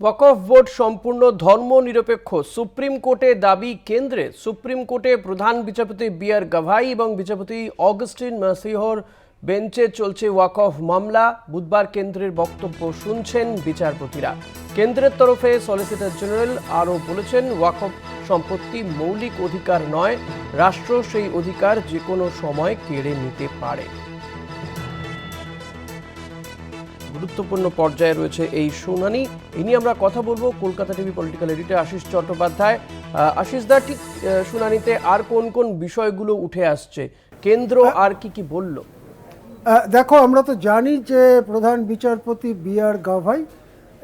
ওয়াকফ board সম্পূর্ণ ধর্মনিরপেক্ষ। Supreme কোর্টে দাবি কেন্দ্রে সুপ্রিম কোর্টে প্রধান বিচারপতি বি আর গাভাই এবং বিচারপতি অগস্টিন মাসিহর বেঞ্চে চলছে ওয়াকফ মামলা। বুধবার কেন্দ্রের বক্তব্য শুনছেন বিচারপতিরা। কেন্দ্রের তরফে সলিসিটর জেনারেল আরও বলেছেন, ওয়াকফ সম্পত্তি মৌলিক অধিকার নয়, রাষ্ট্র সেই অধিকার যে কোনো সময় কেড়ে নিতে পারে। গুরুত্বপূর্ণ পর্যায়ে রয়েছে এই শুনানি। এ নিয়ে আমরা কথা বলব Kolkata TV political editor Ashis Chattopadhyay. Ashis da, ঠিক শুনানিতে আর কোন কোন বিষয়গুলো উঠে আসছে? কেন্দ্র আর কি কি বলল? দেখো, আমরা তো জানি যে প্রধান বিচারপতি বি আর গাভাই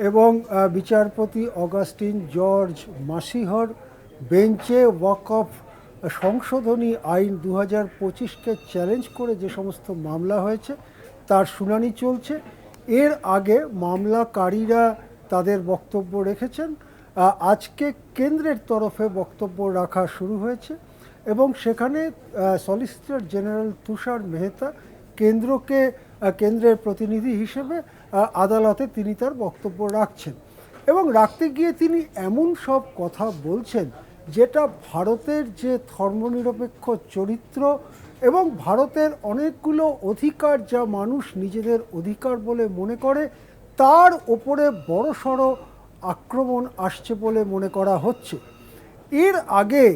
এবং বিচারপতি অগাস্টিন জর্জ মাসিহর বেঞ্চে ওয়াক অফ সংশোধনী আইন দু হাজার পঁচিশকে চ্যালেঞ্জ করে যে সমস্ত মামলা হয়েছে, তার শুনানি চলছে। এর আগে মামলাকারীরা তাদের বক্তব্য রেখেছেন। আজকে কেন্দ্রের তরফে বক্তব্য রাখা শুরু হয়েছে এবং সেখানে সলিসিটর জেনারেল তুষার মেহতা কেন্দ্রকে কেন্দ্রের প্রতিনিধি হিসেবে আদালতে তিনি তার বক্তব্য রাখছেন এবং রাখতে গিয়ে তিনি এমন সব কথা বলছেন যেটা ভারতের যে ধর্মনিরপেক্ষ চরিত্র এবং ভারতের অনেকগুলো অধিকার যা মানুষ নিজেদের অধিকার বলে মনে করে, তার ওপরে বড়সড় আক্রমণ আসছে বলে মনে করা হচ্ছে। এর আগে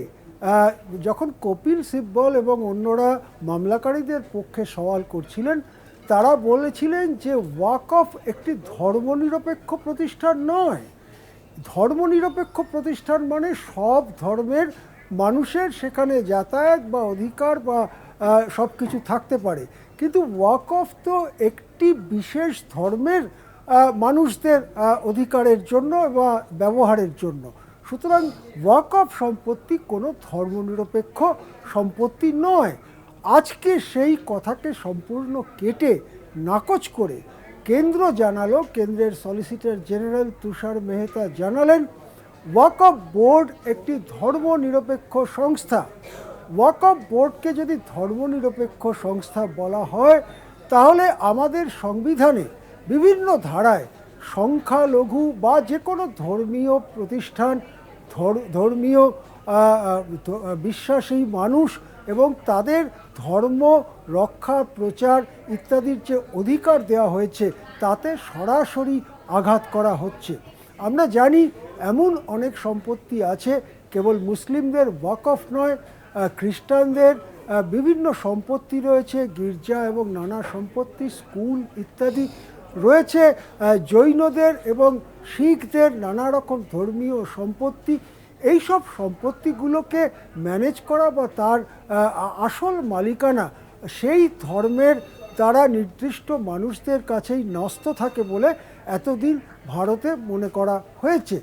যখন কপিল সিব্বল এবং অন্যরা মামলাকারীদের পক্ষে সওয়াল করছিলেন, তারা বলেছিলেন যে ওয়াকফ একটি ধর্মনিরপেক্ষ প্রতিষ্ঠান নয়। ধর্মনিরপেক্ষ প্রতিষ্ঠান মানে সব ধর্মের মানুষের সেখানে যাতায়াত বা অধিকার বা সব কিছু থাকতে পারে। কিন্তু ওয়াকফ তো একটি বিশেষ ধর্মের মানুষদের অধিকারের জন্য বা ব্যবহারের জন্য। সুতরাং ওয়াকফ সম্পত্তি কোনো ধর্মনিরপেক্ষ সম্পত্তি নয়। আজকে সেই কথাকে সম্পূর্ণ কেটে নাকচ করে কেন্দ্র জানালো কেন্দ্রের সলিসিটর জেনারেল তুষার মেহতা জানালেন ওয়াকফ বোর্ড একটি ধর্মনিরপেক্ষ সংস্থা। ওয়াকফ বোর্ডকে যদি ধর্মনিরপেক্ষ সংস্থা বলা হয়, তাহলে আমাদের সংবিধানে বিভিন্ন ধারায় সংখ্যালঘু বা যে কোনো ধর্মীয় প্রতিষ্ঠান, ধর- ধর্মীয় বিশ্বাসী মানুষ এবং তাদের ধর্ম, রক্ষা, প্রচার ইত্যাদির যে অধিকার দেওয়া হয়েছে, তাতে সরাসরি আঘাত করা হচ্ছে। আমরা জানি এমন অনেক সম্পত্তি আছে, কেবল মুসলিমদের ওয়াকফ নয় খ্রিস্টানদের বিভিন্ন সম্পত্তি রয়েছে, গির্জা এবং নানা সম্পত্তি, স্কুল ইত্যাদি রয়েছে জৈনদের এবং শিখদের নানা রকম ধর্মীয় সম্পত্তি। এই সব সম্পত্তিগুলোকে ম্যানেজ করা বা তার আসল মালিকানা সেই ধর্মের দ্বারা নির্দিষ্ট মানুষদের কাছেই ন্যস্ত থাকে বলে এতদিন ভারতে মনে করা হয়েছে।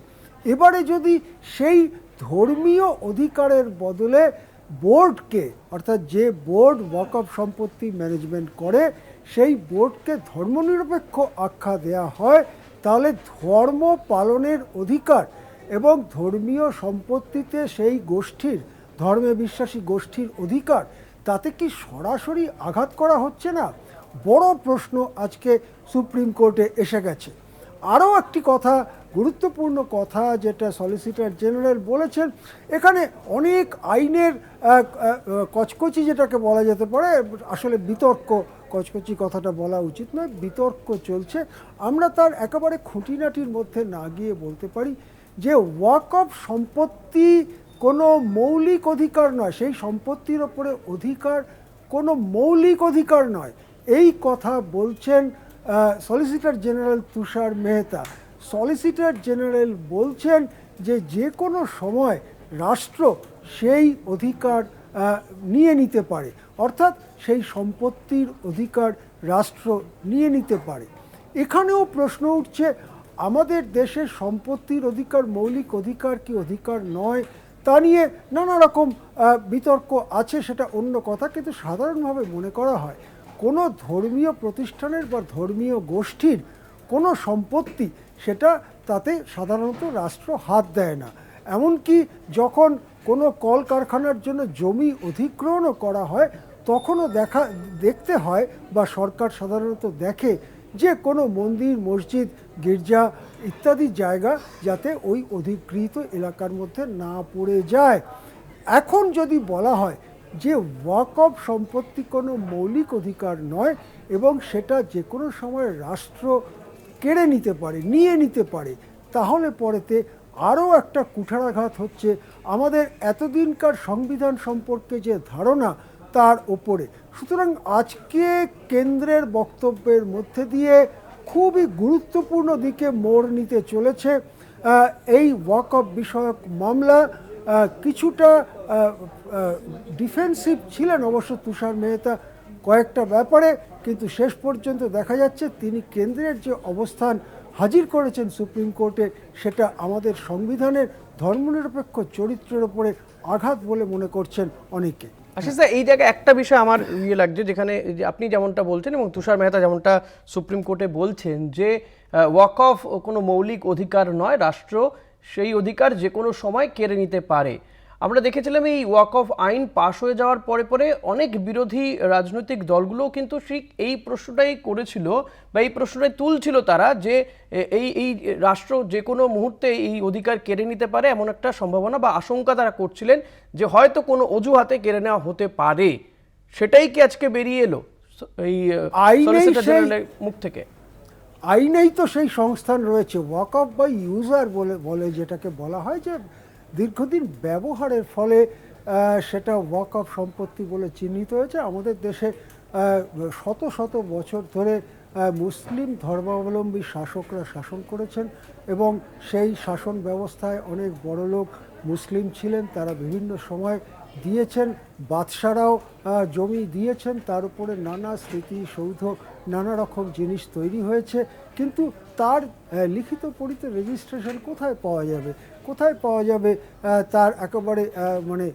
এবারে যদি সেই ধর্মীয় অধিকারের বদলে বোর্ডকে, অর্থাৎ যে বোর্ড ওয়াকফ সম্পত্তি ম্যানেজমেন্ট করে, সেই বোর্ডকে ধর্মনিরপেক্ষ আখ্যা দেয়া হয়, তাহলে ধর্ম পালনের অধিকার এবং ধর্মীয় সম্পত্তিতে সেই গোষ্ঠীর, ধর্মে বিশ্বাসী গোষ্ঠীর অধিকার, তাতে কি সরাসরি আঘাত করা হচ্ছে না? বড় প্রশ্ন আজকে সুপ্রিম কোর্টে এসে গেছে। আরও একটি কথা, গুরুত্বপূর্ণ কথা যেটা সলিসিটর জেনারেল বলেছেন, এখানে অনেক আইনের কচকচি যেটাকে বলা যেতে পারে, আসলে বিতর্ক কচকচি কথাটা বলা উচিত নয়, বিতর্ক চলছে। আমরা তার একেবারে খুঁটিনাটির মধ্যে না গিয়ে বলতে পারি যে ওয়াকফ সম্পত্তি কোনো মৌলিক অধিকার নয়, সেই সম্পত্তির ওপরে অধিকার কোনো মৌলিক অধিকার নয়। এই কথা বলছেন solicitor general Tushar Mehta. Solicitor general বলছেন যে যে কোনো সময় রাষ্ট্র সেই অধিকার নিয়ে নিতে পারে। অর্থাৎ সেই সম্পত্তির অধিকার রাষ্ট্র নিয়ে নিতে পারে। এখানেও প্রশ্ন উঠছে, আমাদের দেশের সম্পত্তির অধিকার, মৌলিক অধিকার কি অধিকার নয়? তা নিয়ে নানা রকম বিতর্ক আছে, সেটা অন্য কথা, কিন্তু সাধারণভাবে মনে করা হয় কোনো ধর্মীয় প্রতিষ্ঠানের বা ধর্মীয় গোষ্ঠীর কোনো সম্পত্তি সেটা তাতে সাধারণত রাষ্ট্র হাত দেয় না। এমনকি যখন কোনো কলকারখানার জন্য জমি অধিগ্রহণও করা হয়, তখনও দেখা, দেখতে হয় বা সরকার সাধারণত দেখে যে কোনো মন্দির, মসজিদ, গির্জা ইত্যাদি জায়গা যাতে ওই অধিকৃত এলাকার মধ্যে না পড়ে যায়। এখন যদি বলা হয় যে ওয়াকফ সম্পত্তি কোনো মৌলিক অধিকার নয় এবং সেটা যে কোনো সময় রাষ্ট্র কেড়ে নিতে পারে, নিয়ে নিতে পারে, তাহলে পরেতে আরও একটা কুঠারাঘাত হচ্ছে আমাদের এতদিনকার সংবিধান সম্পর্কে যে ধারণা তার ওপরে। সুতরাং আজকে কেন্দ্রের বক্তব্যের মধ্যে দিয়ে খুবই গুরুত্বপূর্ণ দিকে মোড় নিতে চলেছে এই ওয়াকফ বিষয়ক মামলা। কিছুটা ডিফেন্সিভ ছিলেন অবশ্য তুষার মেহতা কয়েকটা ব্যাপারে, কিন্তু শেষ পর্যন্ত দেখা যাচ্ছে তিনি কেন্দ্রের যে অবস্থান হাজির করেছেন সুপ্রিম কোর্টে, সেটা আমাদের সংবিধানের ধর্মনিরপেক্ষ চরিত্রের ওপরে আঘাত বলে মনে করছেন অনেকে। আশিস দা, এই জায়গায় একটা বিষয় আমার ইয়ে লাগছে, যেখানে আপনি যেমনটা বলছেন এবং তুষার মেহতা যেমনটা সুপ্রিম কোর্টে বলছেন যে ওয়াক অফ কোনো মৌলিক অধিকার নয়, রাষ্ট্র সেই অধিকার যে কোনো সময় কেড়ে নিতে পারে। আমরা দেখেছিলাম এই ওয়াক অফ আইন পাশ হয়ে যাওয়ার পরে পরে অনেক বিরোধী রাজনৈতিক দলগুলোও কিন্তু ঠিক এই প্রশ্নটাই করেছিল বা এই প্রশ্নটাই তুলছিল তারা যে এই এই রাষ্ট্র যে কোনো মুহূর্তে এই অধিকার কেড়ে নিতে পারে এমন একটা সম্ভাবনা বা আশঙ্কা তারা করছিলেন যে হয়তো কোনো অজুহাতে কেড়ে নেওয়া হতে পারে। সেটাই কি আজকে বেরিয়ে এলো? এই মুখ থেকে। আইনেই তো সেই সংস্থান রয়েছে। ওয়াক অফ বাই ইউজার বলে বলে যেটাকে বলা হয় যে দীর্ঘদিন ব্যবহারের ফলে সেটা ওয়াক অফ সম্পত্তি বলে চিহ্নিত হয়েছে। আমাদের দেশে শত শত বছর ধরে মুসলিম ধর্মাবলম্বী শাসকরা শাসন করেছেন এবং সেই শাসন ব্যবস্থায় অনেক বড় লোক মুসলিম ছিলেন, তারা বিভিন্ন সময় দিয়েছেন, বাদশারাও জমি দিয়েছেন, তার উপরে নানা স্মৃতিসৌধ নানা রকম জিনিস তৈরি হয়েছে। কিন্তু তার লিখিত পড়িত রেজিস্ট্রেশন কোথায় পাওয়া যাবে? কোথায় পাওয়া যাবে? তার একেবারে মানে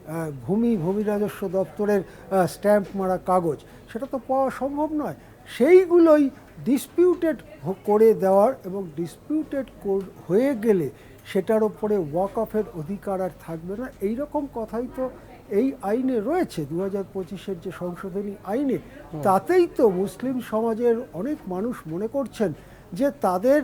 ভূমি ভূমি রাজস্ব দপ্তরের স্ট্যাম্প মারা কাগজ। সেটা তো পাওয়া সম্ভব নয়। সেইগুলোই ডিসপিউটেড করে দেওয়ার এবং ডিসপিউটেড হয়ে গেলে সেটার ওপরে ওয়াক অফের অধিকার আর থাকবে না। এই রকম কথাই তো এই আইনে রয়েছে দু হাজার পঁচিশের যে সংশোধনী আইনে। তাতেই তো মুসলিম সমাজের অনেক মানুষ মনে করছেন যে তাদের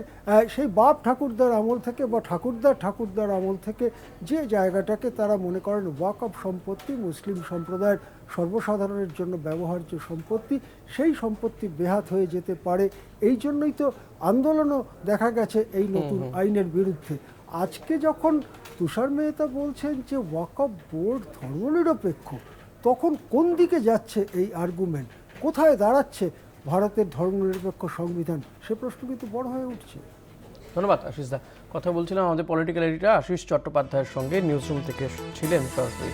সেই বাপ ঠাকুরদার আমল থেকে বা ঠাকুরদার ঠাকুরদার আমল থেকে যে জায়গাটাকে তারা মনে করেন ওয়াক অফ সম্পত্তি মুসলিম সম্প্রদায়ের সর্বসাধারণের জন্য ব্যবহার্য সম্পত্তি সেই সম্পত্তি বেহাত হয়ে যেতে পারে। এই জন্যই তো আন্দোলনও দেখা গেছে এই নতুন আইনের বিরুদ্ধে। আজকে যখন তুষার মেহতা বলছেন যে ওয়াক অফ বোর্ড ধর্মনিরপেক্ষ তখন কোন দিকে যাচ্ছে এই আর্গুমেন্ট কোথায় দাঁড়াচ্ছে ভারতের ধর্মনিরপেক্ষ সংবিধান? সে প্রশ্ন কিন্তু বড় হয়ে উঠছে। ধন্যবাদ, আশিস দা। কথা বলছিলাম আমাদের পলিটিক্যাল এডিটার আশিস চট্টোপাধ্যায়ের সঙ্গে নিউজরুম থেকে ছিলেন সরাসরি।